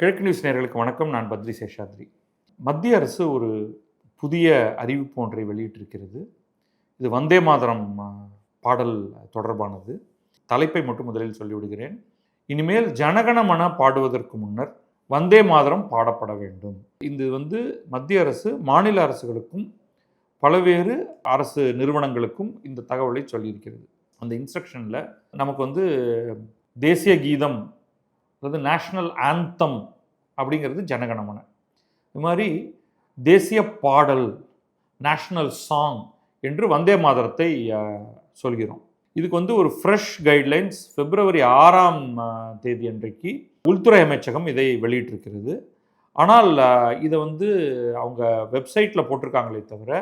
கிழக்கு நியூஸ் நேர்களுக்கு வணக்கம். நான் பத்ரி சேஷாத்ரி. மத்திய அரசு ஒரு புதிய அறிவிப்பு ஒன்றை வெளியிட்டிருக்கிறது. இது வந்தே மாதரம் பாடல் தொடர்பானது. தலைப்பை மட்டும் முதலில் சொல்லிவிடுகிறேன். இனிமேல் ஜனகணமன பாடுவதற்கு முன்னர் வந்தே மாதரம் பாடப்பட வேண்டும். இது வந்து மத்திய அரசு மாநில அரசுகளுக்கும் பல்வேறு அரசு நிறுவனங்களுக்கும் இந்த தகவலை சொல்லியிருக்கிறது. அந்த இன்ஸ்ட்ரக்ஷனில் நமக்கு வந்து தேசிய கீதம் அதாவது நேஷ்னல் ஆந்தம் அப்படிங்கிறது ஜனகணமன. இது மாதிரி தேசிய பாடல் நேஷ்னல் சாங் என்று வந்தே மாதரத்தை சொல்கிறோம். இதுக்கு வந்து ஒரு ஃப்ரெஷ் கைட்லைன்ஸ் பிப்ரவரி ஆறாம் தேதி அன்றைக்கு உள்துறை அமைச்சகம் இதை வெளியிட்டிருக்கிறது. ஆனால் இதை வந்து அவங்க வெப்சைட்டில் போட்டிருக்காங்களே தவிர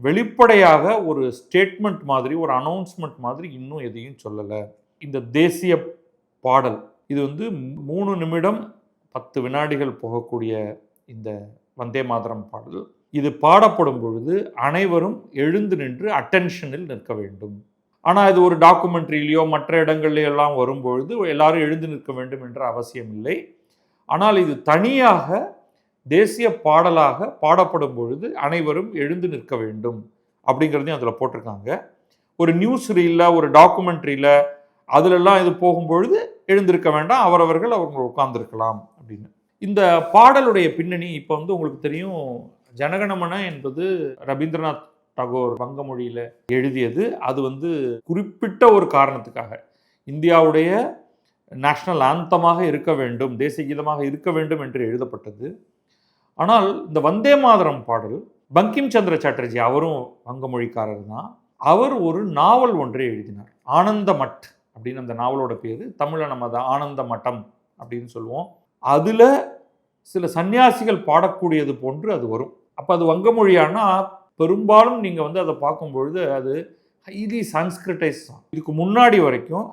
வெளிப்படையாக ஒரு ஸ்டேட்மெண்ட் மாதிரி ஒரு அனௌன்ஸ்மெண்ட் மாதிரி இன்னும் எதையும் சொல்லலை. இந்த தேசிய பாடல் இது வந்து மூணு நிமிடம் பத்து வினாடிகள் போகக்கூடிய இந்த வந்தே மாதரம் பாடல். இது பாடப்படும் பொழுது அனைவரும் எழுந்து நின்று அட்டென்ஷனில் நிற்க வேண்டும். ஆனால் இது ஒரு டாக்குமெண்ட்ரியிலையோ மற்ற இடங்கள்லையோ எல்லாம் வரும்பொழுது எல்லாரும் எழுந்து நிற்க வேண்டும் என்ற அவசியம் இல்லை. ஆனால் இது தனியாக தேசிய பாடலாக பாடப்படும் பொழுது அனைவரும் எழுந்து நிற்க வேண்டும் அப்படிங்கிறதையும் அதில் போட்டிருக்காங்க. ஒரு நியூஸ் ரீலில் ஒரு டாக்குமெண்ட்ரியில் அதிலெல்லாம் இது போகும்பொழுது எழுந்திருக்க வேண்டாம். அவரவர்கள் அவங்க உட்கார்ந்துருக்கலாம். அப்படின்னு. இந்த பாடலுடைய பின்னணி இப்போ வந்து உங்களுக்கு தெரியும் ஜனகணமன என்பது ரவீந்திரநாத் டகோர் வங்க மொழியில் எழுதியது. அது வந்து குறிப்பிட்ட ஒரு காரணத்துக்காக. இந்தியாவுடைய நேஷனல் ஆந்தமாக இருக்க வேண்டும் தேசிய கீதமாக இருக்க வேண்டும் என்று எழுதப்பட்டது. ஆனால் இந்த வந்தே மாதரம் பாடல் பங்கிம் சந்திர சாட்டர்ஜி அவரும் வங்க மொழிக்காரர் தான். அவர் ஒரு நாவல் ஒன்றை எழுதினார். ஆனந்த மட் அப்படின்னு அந்த நாவலோட பேர். தமிழில் நம்ம அதை ஆனந்த மட்டம் அப்படின்னு சொல்லுவோம். அதில் சில சன்னியாசிகள் பாடக்கூடியது போன்று அது வரும். அப்போ அது வங்க மொழியானா பெரும்பாலும் நீங்கள் வந்து அதை பார்க்கும்பொழுது அது ஹைலி சான்ஸ்கிரிட்டைஸ் தான் இதுக்கு முன்னாடி வரைக்கும்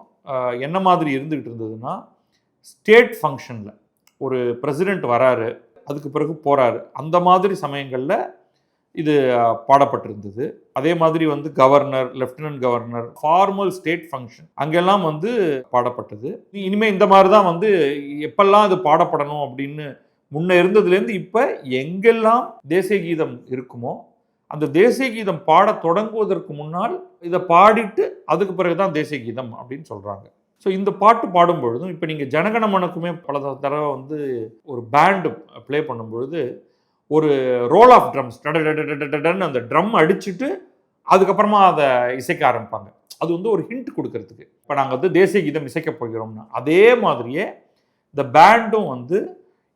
என்ன மாதிரி இருந்துகிட்டு இருந்ததுன்னா ஸ்டேட் ஃபங்க்ஷனில் ஒரு பிரசிடெண்ட் வராரு அதுக்கு பிறகு போகிறாரு அந்த மாதிரி சமயங்களில் இது பாடப்பட்டிருந்தது. அதே மாதிரி வந்து governor lieutenant governor formal state function அங்கெல்லாம் வந்து பாடப்பட்டது. இனிமேல் இந்த மாதிரி தான் வந்து எப்பெல்லாம் இது பாடப்படணும் அப்படின்னு முன்ன இருந்ததுலேருந்து இப்போ எங்கெல்லாம் தேசிய கீதம் இருக்குமோ அந்த தேசிய கீதம் பாடத் தொடங்குவதற்கு முன்னால் இதை பாடிட்டு அதுக்கு பிறகு தான் தேசிய கீதம் அப்படின்னு சொல்கிறாங்க ஸோ இந்த பாட்டு பாடும் பொழுதும் இப்போ நீங்கள் ஜனகணமனுக்குமே பல தடவை வந்து ஒரு பேண்டு ப்ளே பண்ணும்பொழுது ஒரு ரோல் ஆஃப் ட்ரம்ஸ் டன்னு அந்த ட்ரம் அடிச்சுட்டு அதுக்கப்புறமா அதை இசைக்க ஆரம்பிப்பாங்க. அது வந்து ஒரு ஹிண்ட் கொடுக்கறதுக்கு. இப்போ நாங்கள் வந்து தேசிய கீதம் இசைக்க போகிறோம்னா அதே மாதிரியே இந்த பேண்டும் வந்து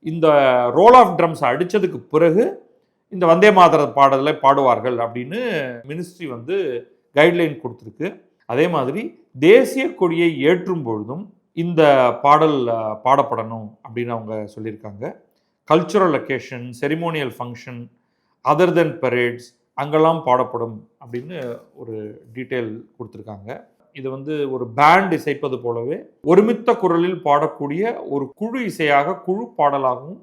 இந்த ரோல் ஆஃப் ட்ரம்ஸ் அடித்ததுக்கு பிறகு இந்த வந்தே மாதர பாடலை பாடுவார்கள் அப்படின்னு மினிஸ்ட்ரி வந்து கைட்லைன் கொடுத்துருக்கு. அதே மாதிரி தேசிய கொடியை ஏற்றும் பொழுதும் இந்த பாடல் பாடப்படணும் அப்படின்னு அவங்க சொல்லியிருக்காங்க. Cultural location ceremonial function other than parades அங்கெல்லாம் பாடப்படும் அப்படின்னு ஒரு டீட்டெயில் கொடுத்துருக்காங்க. இது வந்து ஒரு பேண்ட் இசைப்பது போலவே ஒருமித்த குரலில் பாடக்கூடிய ஒரு குழு இசையாக குழு பாடலாகவும்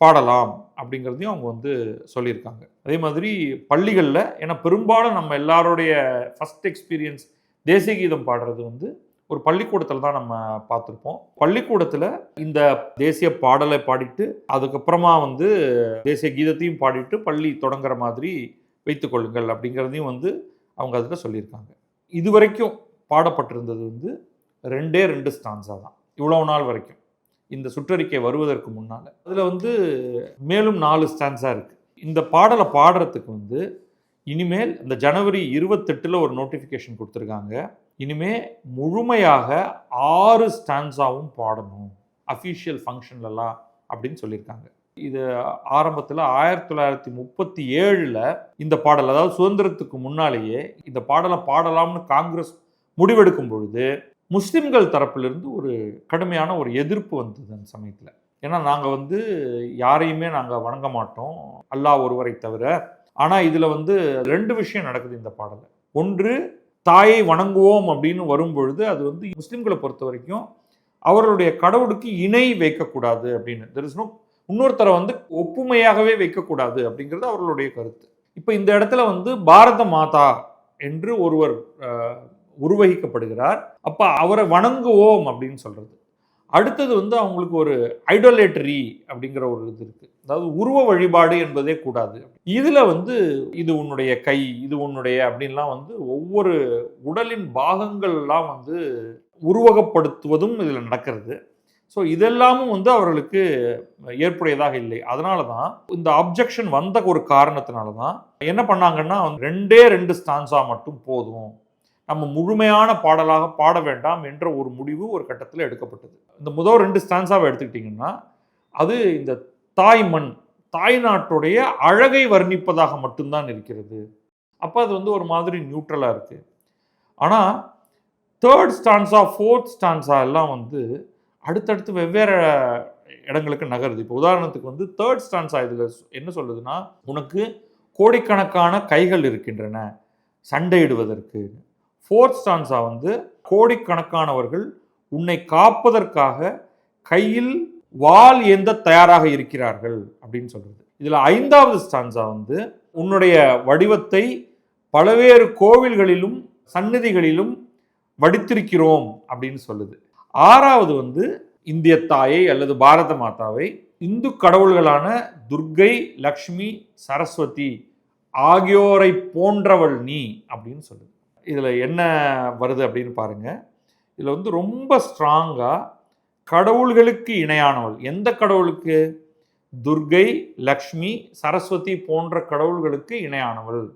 பாடலாம் அப்படிங்கிறதையும் அவங்க வந்து சொல்லியிருக்காங்க. அதே மாதிரி பள்ளிகளில் ஏன்னா பெரும்பாலும் நம்ம எல்லாருடைய ஃபஸ்ட் எக்ஸ்பீரியன்ஸ் தேசிய கீதம் பாடுறது வந்து ஒரு பள்ளிக்கூடத்தில் தான் நம்ம பார்த்துருப்போம். பள்ளிக்கூடத்தில் இந்த தேசிய பாடலை பாடிட்டு அதுக்கப்புறமா வந்து தேசிய கீதத்தையும் பாடிட்டு பள்ளி தொடங்குற மாதிரி வைத்துக்கொள்ளுங்கள் அப்படிங்கிறதையும் வந்து அவங்க அதில் சொல்லியிருக்காங்க. இது வரைக்கும் பாடப்பட்டிருந்தது வந்து ரெண்டே ரெண்டு ஸ்டான்ஸா தான். இவ்வளோ நாள் வரைக்கும். இந்த சுற்றறிக்கை வருவதற்கு முன்னால். அதில் வந்து மேலும் நாலு ஸ்டான்ஸாக இருக்குது இந்த பாடலை பாடுறதுக்கு வந்து இனிமேல் இந்த ஜனவரி இருபத்தெட்டில் ஒரு நோட்டிஃபிகேஷன் கொடுத்துருக்காங்க. இனிமே முழுமையாக ஆறு ஸ்டான்ஸாகவும் பாடணும். அஃபீஷியல் ஃபங்க்ஷன்லலாம் அப்படின்னு சொல்லியிருக்காங்க. இது ஆரம்பத்தில் ஆயிரத்தி தொள்ளாயிரத்தி முப்பத்தி ஏழில் இந்த பாடல் அதாவது சுதந்திரத்துக்கு முன்னாலேயே இந்த பாடலை பாடலாம்னு காங்கிரஸ் முடிவெடுக்கும் பொழுது முஸ்லிம்கள் தரப்பிலிருந்து ஒரு கடுமையான ஒரு எதிர்ப்பு வந்தது அந்த சமயத்தில். ஏன்னா நாங்கள் வந்து யாரையுமே நாங்கள் வணங்க மாட்டோம். அல்லாஹ் ஒருவரை தவிர ஆனால் இதில் வந்து ரெண்டு விஷயம் நடக்குது இந்த பாடலில். ஒன்று தாயை வணங்குவோம் அப்படின்னு வரும்பொழுது அது வந்து முஸ்லீம்களை பொறுத்த வரைக்கும் அவர்களுடைய கடவுளுக்கு இணை வைக்கக்கூடாது அப்படின்னு. தெர் இஸ் நோ இன்னொருத்தரை வந்து ஒப்புமையாகவே வைக்கக்கூடாது அப்படிங்கிறது அவர்களுடைய கருத்து. இப்போ இந்த இடத்துல வந்து பாரத மாதா என்று ஒருவர் உருவகிக்கப்படுகிறார். அப்போ அவரை வணங்குவோம் அப்படின்னு சொல்கிறது அடுத்தது வந்து அவங்களுக்கு ஒரு ஐடோலேட்டரி அப்படிங்கிற ஒரு இது இருக்குது அதாவது உருவ வழிபாடு என்பதே கூடாது. இதில் வந்து இது உன்னுடைய கை இது உன்னுடைய அப்படின்லாம் வந்து ஒவ்வொரு உடலின் பாகங்கள்லாம் வந்து உருவகப்படுத்துவதும் இதில் நடக்கிறது. ஸோ இதெல்லாமும் வந்து அவர்களுக்கு ஏற்புடையதாக இல்லை. அதனால தான் இந்த அப்ஜெக்ஷன் வந்த ஒரு காரணத்தினால தான் என்ன பண்ணாங்கன்னா ரெண்டே ரெண்டு ஸ்டான்ஸாக மட்டும் போதும். நம்ம முழுமையான பாடலாக பாட வேண்டாம் என்ற ஒரு முடிவு ஒரு கட்டத்தில் எடுக்கப்பட்டது. இந்த முதல் ரெண்டு ஸ்டான்ஸாவை எடுத்துக்கிட்டிங்கன்னா அது இந்த தாய் மண் தாய் நாட்டுடைய அழகை வர்ணிப்பதாக மட்டும்தான் இருக்கிறது. அப்போ அது வந்து ஒரு மாதிரி நியூட்ரலாக இருக்குது ஆனால் தேர்ட் ஸ்டான்ஸா ஃபோர்த் ஸ்டான்ஸா எல்லாம் வந்து அடுத்தடுத்து வெவ்வேறு இடங்களுக்கு நகருது. இப்போ உதாரணத்துக்கு வந்து தேர்ட் ஸ்டான்ஸா இதில் என்ன சொல்லுதுன்னா உனக்கு கோடிக்கணக்கான கைகள் இருக்கின்றன சண்டையிடுவதற்கு. ஃபோர்த் ஸ்டான்ஸா வந்து கோடிக்கணக்கானவர்கள் உன்னை காப்பதற்காக கையில் வால் ஏந்த தயாராக இருக்கிறார்கள் அப்படின்னு சொல்றது. இதில் ஐந்தாவது ஸ்டான்ஸா வந்து உன்னுடைய வடிவத்தை பல்வேறு கோவில்களிலும் சந்நிதிகளிலும் வடித்திருக்கிறோம் அப்படின்னு சொல்லுது. ஆறாவது வந்து இந்திய தாயை அல்லது பாரத மாதாவை இந்து கடவுள்களான துர்க்கை லக்ஷ்மி சரஸ்வதி ஆகியோரை போன்றவள் நீ அப்படின்னு சொல்லுது. இதில் என்ன வருது அப்படின்னு பாருங்கள் இதில் வந்து ரொம்ப ஸ்ட்ராங்காக கடவுள்களுக்கு இணையானவள். எந்த கடவுளுக்கு? துர்க்கை லக்ஷ்மி சரஸ்வதி போன்ற கடவுள்களுக்கு இணையானவள்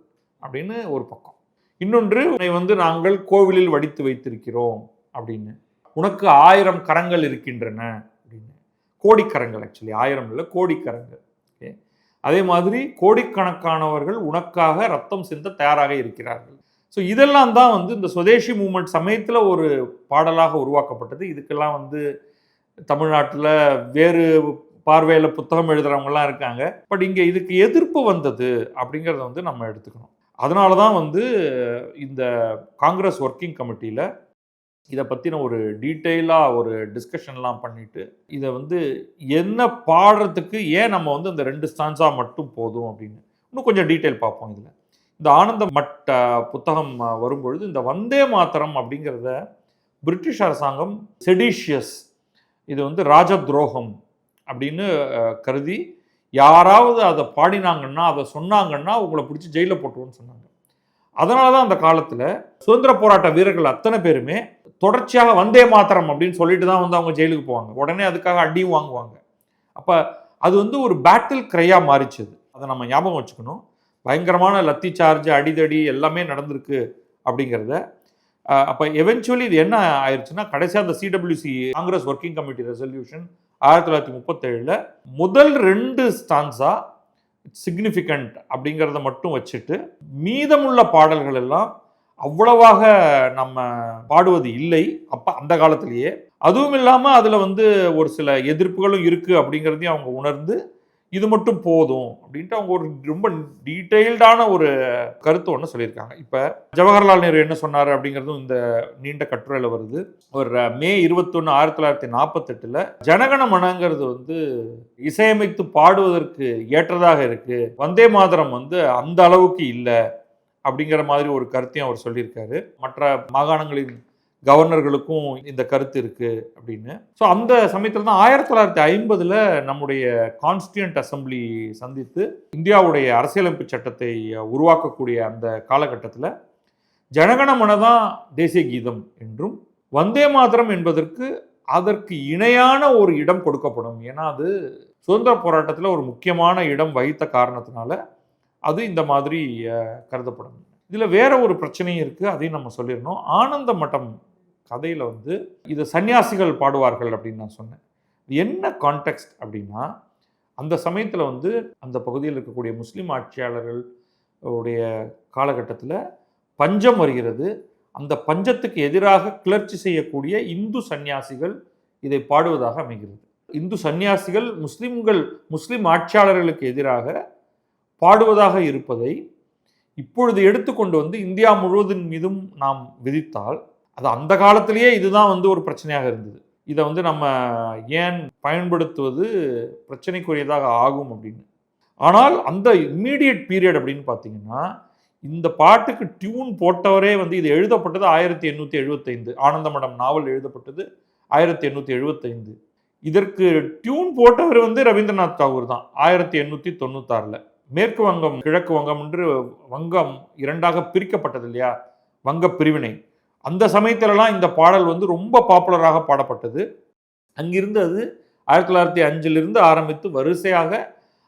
அப்படின்னு ஒரு பக்கம். இன்னொன்று உன்னை வந்து நாங்கள் கோவிலில் வடித்து வைத்திருக்கிறோம் அப்படின்னு. உனக்கு ஆயிரம் கரங்கள் இருக்கின்றன அப்படின்னு. கோடிக்கரங்கள் ஆக்சுவலி ஆயிரம் இல்லை கோடிக்கரங்கள். ஓகே. அதே மாதிரி கோடிக்கணக்கானவர்கள் உனக்காக ரத்தம் சிந்த தயாராக இருக்கிறார்கள். ஸோ இதெல்லாம் தான் வந்து இந்த சுதேசி மூமெண்ட் சமயத்தில் ஒரு பாடலாக உருவாக்கப்பட்டது. இதுக்கெல்லாம் வந்து தமிழ்நாட்டில் வேறு பார்வையில் புத்தகம் எழுதுகிறவங்கலாம் இருக்காங்க. பட் இங்கே இதுக்கு எதிர்ப்பு வந்தது அப்படிங்கிறத வந்து நம்ம எடுத்துக்கணும். அதனால தான் வந்து இந்த காங்கிரஸ் ஒர்க்கிங் கமிட்டியில் இதை பற்றின ஒரு டீட்டெயிலாக ஒரு டிஸ்கஷன்லாம் பண்ணிட்டு இதை வந்து என்ன பாடுறதுக்கு ஏன் நம்ம வந்து இந்த ரெண்டு ஸ்டான்ஸாக மட்டும் போதும் அப்படின்னு இன்னும் கொஞ்சம் டீட்டெயில் பார்ப்போம் இதில். இந்த ஆனந்த மட்ட புத்தகம் வரும்பொழுது இந்த வந்தே மாத்திரம் அப்படிங்கிறத பிரிட்டிஷ் அரசாங்கம் செடிஷியஸ் இது வந்து ராஜ துரோகம் அப்படின்னு கருதி யாராவது அதை பாடினாங்கன்னா அதை சொன்னாங்கன்னா உங்களை பிடிச்சி ஜெயிலில் போட்டுவோன்னு சொன்னாங்க. அதனால தான் அந்த காலத்தில் சுதந்திர போராட்ட வீரர்கள் அத்தனை பேருமே தொடர்ச்சியாக வந்தே மாத்திரம் அப்படின்னு சொல்லிட்டு தான் வந்து அவங்க ஜெயிலுக்கு போவாங்க. உடனே அதுக்காக அடியும் வாங்குவாங்க. அப்போ அது வந்து ஒரு பேட்டில் கிரையாக மாறிச்சது அது. அதை நம்ம ஞாபகம் வச்சுக்கணும். பயங்கரமான லத்தி சார்ஜ் அடிதடி எல்லாமே நடந்திருக்கு அப்படிங்கிறத அப்போ எவென்ச்சுவலி இது என்ன ஆயிடுச்சுன்னா கடைசியாக அந்த CWC Congress working committee resolution ஆயிரத்தி தொள்ளாயிரத்தி முப்பத்தேழில் முதல் ரெண்டு ஸ்டான்ஸா சிக்னிஃபிகண்ட் அப்படிங்கிறத மட்டும் வச்சுட்டு மீதமுள்ள பாடல்கள் எல்லாம் அவ்வளவாக நம்ம பாடுவது இல்லை அப்போ அந்த காலத்திலேயே. அதுவும் இல்லாமல் அதில் வந்து ஒரு சில எதிர்ப்புகளும் இருக்குது அப்படிங்கிறதையும் அவங்க உணர்ந்து இது மட்டும் போதும் அப்படின்ட்டு அவங்க ஒரு ரொம்ப டீட்டெயில்டான ஒரு கருத்து ஒன்று சொல்லியிருக்காங்க. இப்போ ஜவஹர்லால் நேரு என்ன சொன்னார் அப்படிங்கிறதும் இந்த நீண்ட கட்டுரையில் வருது. ஒரு மே இருபத்தொன்று ஆயிரத்தி தொள்ளாயிரத்தி நாற்பத்தெட்டில் ஜனகண மனங்கிறது வந்து இசையமைத்து பாடுவதற்கு ஏற்றதாக இருக்குது வந்தே மாதரம் வந்து அந்த அளவுக்கு இல்லை அப்படிங்கிற மாதிரி ஒரு கருத்தையும் அவர் சொல்லியிருக்காரு. மற்ற மாகாணங்களின் கவர்னர்களுக்கும் இந்த கருத்து இருக்குது அப்படின்னு. ஸோ அந்த சமயத்தில் தான் ஆயிரத்தி தொள்ளாயிரத்தி ஐம்பதில் நம்முடைய கான்ஸ்டியூண்ட் அசம்பிளி சந்தித்து இந்தியாவுடைய அரசியலமைப்பு சட்டத்தை உருவாக்கக்கூடிய அந்த காலகட்டத்தில் ஜனகணமனதான் தேசிய கீதம் என்றும் வந்தே மாதரம் என்பதற்கு அதற்கு இணையான ஒரு இடம் கொடுக்கப்படும். ஏன்னா அது சுதந்திர போராட்டத்தில் ஒரு முக்கியமான இடம் வகித்த காரணத்தினால அது இந்த மாதிரி கருதப்படும். இதில் வேற ஒரு பிரச்சனையும் இருக்குது அதையும் நம்ம சொல்லிடணும். ஆனந்த மட்டம் கதையில் வந்து இது சன்னியாசிகள் பாடுவார்கள் அப்படின்னு நான் சொன்னேன். இது என்ன கான்டெக்ஸ்ட் அப்படின்னா அந்த சமயத்தில் வந்து அந்த பகுதியில் இருக்கக்கூடிய முஸ்லீம் ஆட்சியாளர்கள் உடைய காலகட்டத்தில் பஞ்சம் வருகிறது. அந்த பஞ்சத்துக்கு எதிராக கிளர்ச்சி செய்யக்கூடிய இந்து சன்னியாசிகள் இதை பாடுவதாக அமைகிறது. இந்து சன்னியாசிகள் முஸ்லிம்கள் முஸ்லிம் ஆட்சியாளர்களுக்கு எதிராக பாடுவதாக இருப்பதை இப்பொழுது எடுத்துக்கொண்டு வந்து இந்தியா முழுவதின் மீதும் நாம் விதித்தால் அது அந்த காலத்திலேயே இதுதான் வந்து ஒரு பிரச்சனையாக இருந்தது. இதை வந்து நம்ம ஏன் பயன்படுத்துவது பிரச்சனைக்குரியதாக ஆகும் அப்படின்னு. ஆனால் அந்த இம்மீடியட் பீரியட் அப்படின்னு பார்த்தீங்கன்னா இந்த பாட்டுக்கு டியூன் போட்டவரே வந்து இது எழுதப்பட்டது ஆயிரத்தி எண்ணூற்றி எழுபத்தைந்து ஆனந்தமடம் நாவல் எழுதப்பட்டது ஆயிரத்தி எண்ணூற்றி எழுபத்தைந்து இதற்கு டியூன் போட்டவர் வந்து ரவீந்திரநாத் தாகூர் தான் ஆயிரத்தி எண்ணூற்றி தொண்ணூத்தாறில். மேற்கு வங்கம் கிழக்கு வங்கம் என்று வங்கம் இரண்டாக பிரிக்கப்பட்டது இல்லையா? வங்க பிரிவினை. அந்த சமயத்திலலாம் இந்த பாடல் வந்து ரொம்ப பாப்புலராக பாடப்பட்டது. அங்கிருந்து அது ஆயிரத்தி தொள்ளாயிரத்தி அஞ்சிலிருந்து ஆரம்பித்து வரிசையாக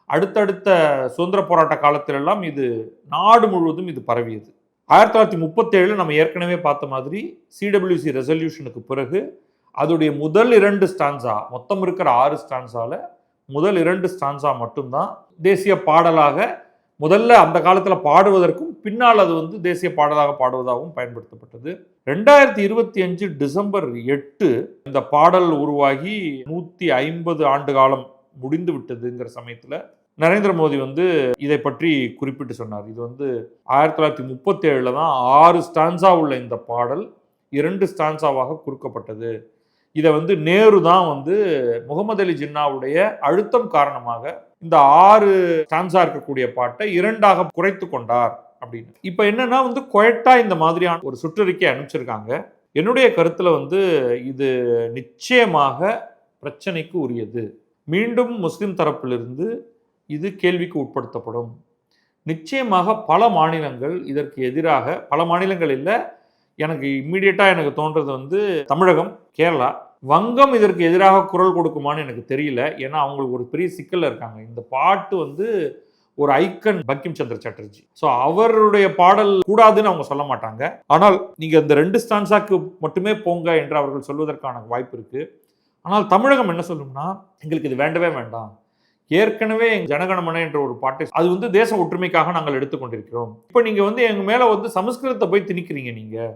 அடுத்தடுத்த சுதந்திர போராட்ட காலத்திலெல்லாம் இது நாடு முழுவதும் இது பரவியது. ஆயிரத்தி தொள்ளாயிரத்தி முப்பத்தேழில் நம்ம ஏற்கனவே பார்த்த மாதிரி சிடபிள்யூசி ரெசல்யூஷனுக்கு பிறகு அதோடைய முதல் இரண்டு ஸ்டான்ஸா மொத்தம் இருக்கிற ஆறு ஸ்டான்ஸால முதல் இரண்டு ஸ்டான்ஸா மட்டும்தான் தேசிய பாடலாக முதல்ல அந்த காலத்தில் பாடுவதற்கும் பின்னால் அது வந்து தேசிய பாடலாக பாடுவதாகவும் பயன்படுத்தப்பட்டது. ரெண்டாயிரத்தி இருபத்தி அஞ்சு டிசம்பர் எட்டு இந்த பாடல் உருவாகி நூற்றி ஐம்பது ஆண்டு காலம் முடிந்து விட்டதுங்கிற சமயத்தில் நரேந்திர மோடி வந்து இதை பற்றி குறிப்பிட்டு சொன்னார். இது வந்து ஆயிரத்தி தொள்ளாயிரத்தி முப்பத்தி ஏழில் தான் ஆறு ஸ்டான்ஸா உள்ள இந்த பாடல் இரண்டு ஸ்டான்ஸாவாக குறுக்கப்பட்டது. இதை வந்து நேரு தான் வந்து முகமது அலி ஜின்னாவுடைய அழுத்தம் காரணமாக இந்த ஆறு ஸ்டான்ஸா இருக்கக்கூடிய பாட்டை இரண்டாக குறைத்து கொண்டார். அப்படின்னு. இப்போ என்னன்னா வந்து கொயட்டா இந்த மாதிரியான ஒரு சுற்றறிக்கை அனுப்பிச்சிருக்காங்க. என்னுடைய கருத்தில் வந்து இது நிச்சயமாக பிரச்சனைக்கு உரியது. மீண்டும் முஸ்லீம் தரப்பிலிருந்து இது கேள்விக்கு உட்படுத்தப்படும். நிச்சயமாக பல மாநிலங்கள் இதற்கு எதிராக பல மாநிலங்கள் இல்லை எனக்கு இம்மிடியட்டாக எனக்கு தோன்றது வந்து தமிழகம் கேரளா. வங்கம் இதற்கு எதிராக குரல் கொடுக்குமான்னு எனக்கு தெரியல. ஏன்னா அவங்களுக்கு ஒரு பெரிய சிக்கலில் இருக்காங்க. இந்த பாட்டு வந்து ஒரு ஐக்கன் பங்கிம் சந்திர சாட்டர்ஜி. ஸோ அவருடைய பாடல் கூடாதுன்னு அவங்க சொல்ல மாட்டாங்க. ஆனால் நீங்கள் இந்த ரெண்டு ஸ்டான்ஸாக்கு மட்டுமே போங்க என்று அவர்கள் சொல்வதற்கான வாய்ப்பு இருக்குது ஆனால் தமிழகம் என்ன சொல்லும்னா எங்களுக்கு இது வேண்டவே வேண்டாம். ஏற்கனவே எங்கள் ஜனகணமன என்ற ஒரு பாட்டு அது வந்து தேச ஒற்றுமைக்காக நாங்கள் எடுத்துக்கொண்டிருக்கிறோம் இப்போ நீங்கள் வந்து எங்கள் மேலே வந்து சமஸ்கிருதத்தை போய் திணிக்கிறீங்க நீங்கள்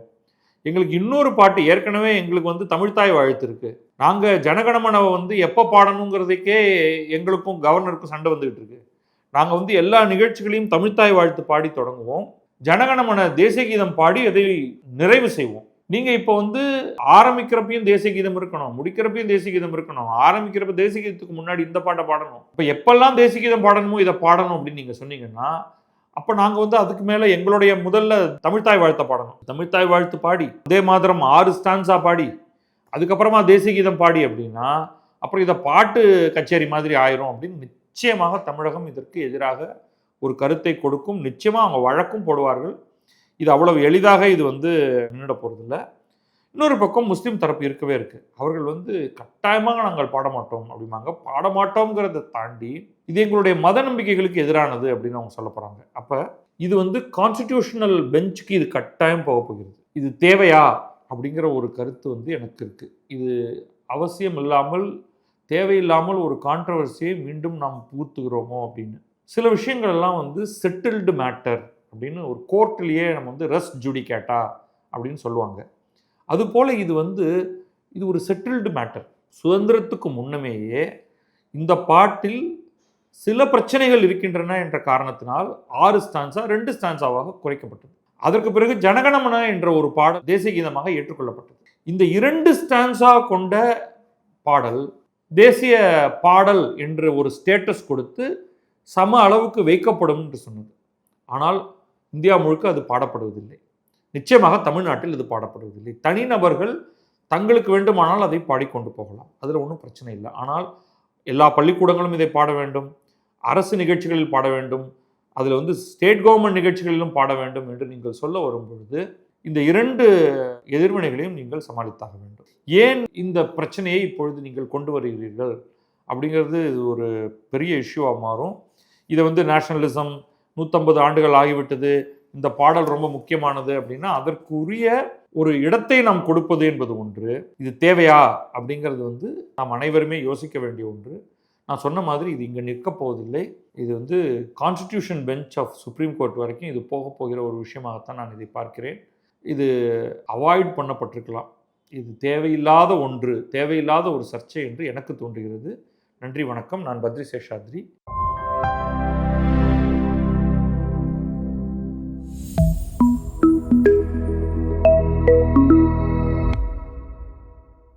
எங்களுக்கு இன்னொரு பாட்டு ஏற்கனவே எங்களுக்கு வந்து தமிழ்தாய் வாழ்த்து இருக்கு. நாங்க ஜனகணமனவை வந்து எப்போ பாடணுங்கிறதுக்கே எங்களுக்கும் கவர்னருக்கும் சண்டை வந்துகிட்டு இருக்கு. நாங்கள் வந்து எல்லா நிகழ்ச்சிகளையும் தமிழ்தாய் வாழ்த்து பாடி தொடங்குவோம். ஜனகணமன தேசிய கீதம் பாடி அதை நிறைவு செய்வோம். நீங்க இப்போ வந்து ஆரம்பிக்கிறப்பையும் தேசிய கீதம் இருக்கணும் முடிக்கிறப்பையும் தேசிய கீதம் இருக்கணும் ஆரம்பிக்கிறப்ப தேசிய கீதத்துக்கு முன்னாடி இந்த பாட்டை பாடணும். இப்போ எப்பெல்லாம் தேசிய கீதம் பாடணுமோ இதை பாடணும் அப்படின்னு நீங்க சொன்னீங்கன்னா அப்போ நாங்கள் வந்து அதுக்கு மேலே எங்களுடைய முதல்ல தமிழ்தாய் வாழ்த்தை பாடணும். தமிழ்தாய் வாழ்த்து பாடி அதே மாதிரம் ஆறு ஸ்டான்ஸா பாடி அதுக்கப்புறமா தேசிய கீதம் பாடி அப்படின்னா அப்புறம் இதை பாட்டு கச்சேரி மாதிரி ஆயிரும் அப்படின்னு நிச்சயமாக தமிழகம் இதற்கு எதிராக ஒரு கருத்தை கொடுக்கும். நிச்சயமாக அவங்க வழக்கும் போடுவார்கள். இது அவ்வளவு எளிதாக இது வந்து நின்றுட போகிறதில்ல இன்னொரு பக்கம் முஸ்லீம் தரப்பு இருக்கவே இருக்குது அவர்கள் வந்து கட்டாயமாக நாங்கள் பாட மாட்டோம் அப்படிம்பாங்க. பாடமாட்டோங்கிறத தாண்டி இது எங்களுடைய மத நம்பிக்கைகளுக்கு எதிரானது அப்படின்னு அவங்க சொல்ல போகிறாங்க அப்போ இது வந்து கான்ஸ்டிடியூஷனல் பெஞ்சுக்கு இது கட்டாயம் போக போகிறது. இது தேவையா அப்படிங்கிற ஒரு கருத்து வந்து எனக்கு இருக்குது இது அவசியம் இல்லாமல் தேவையில்லாமல் ஒரு கான்ட்ரவர்சியை மீண்டும் நாம் புகுத்துகிறோமோ அப்படின்னு. சில விஷயங்கள் எல்லாம் வந்து செட்டில்டு மேட்டர் அப்படின்னு ஒரு கோர்ட்லேயே நம்ம வந்து ரெஸ் ஜுடிகேட்டா அப்படின்னு சொல்லுவாங்க. அதுபோல் இது வந்து இது ஒரு செட்டில்டு மேட்டர் சுதந்திரத்துக்கு முன்னமேயே இந்த பாட்டில் சில பிரச்சனைகள் இருக்கின்றன என்ற காரணத்தினால் ஆறு ஸ்டான்ஸா ரெண்டு ஸ்டான்ஸாவாக குறைக்கப்பட்டது. அதற்கு பிறகு ஜனகணமன என்ற ஒரு பாடல் தேசிய கீதமாக ஏற்றுக்கொள்ளப்பட்டது. இந்த இரண்டு ஸ்டான்ஸா கொண்ட பாடல் தேசிய பாடல் என்று ஒரு ஸ்டேட்டஸ் கொடுத்து சம அளவுக்கு வைக்கப்படும் என்று சொன்னது. ஆனால் இந்தியா முழுக்க அது பாடப்படுவதில்லை. நிச்சயமாக தமிழ்நாட்டில் இது பாடப்படுவதில்லை. தனிநபர்கள் தங்களுக்கு வேண்டுமானால் அதை பாடிக்கொண்டு போகலாம். அதில் ஒன்றும் பிரச்சனை இல்லை. ஆனால் எல்லா பள்ளிக்கூடங்களும் இதை பாட வேண்டும். அரசு நிகழ்ச்சிகளில் பாட வேண்டும். அதில் வந்து ஸ்டேட் கவர்மெண்ட் நிகழ்ச்சிகளிலும் பாட வேண்டும் என்று நீங்கள் சொல்ல வரும்பொழுது இந்த இரண்டு எதிர்வினைகளையும் நீங்கள் சமாளித்தாக வேண்டும். ஏன் இந்த பிரச்சனையை இப்பொழுது நீங்கள் கொண்டு வருகிறீர்கள்? அப்படிங்கிறது இது ஒரு பெரிய இஷ்யூவாக மாறும். இதை வந்து நேஷனலிசம் நூற்றம்பது ஆண்டுகள் ஆகிவிட்டது. இந்த பாடல் ரொம்ப முக்கியமானது அப்படின்னா அதற்குரிய ஒரு இடத்தை நாம் கொடுப்பது என்பது ஒன்று. இது தேவையா? அப்படிங்கிறது வந்து நாம் அனைவருமே யோசிக்க வேண்டிய ஒன்று. நான் சொன்ன மாதிரி இது இங்கே நிற்க போவதில்லை. இது வந்து constitution bench of supreme court வரைக்கும் இது போக போகிற ஒரு விஷயமாகத்தான் நான் இதை பார்க்கிறேன். இது அவாய்ட் பண்ணப்பட்டிருக்கலாம். இது தேவையில்லாத ஒன்று தேவையில்லாத ஒரு சர்ச்சை என்று எனக்கு தோன்றுகிறது. நன்றி வணக்கம். நான் பத்ரி சேஷாத்ரி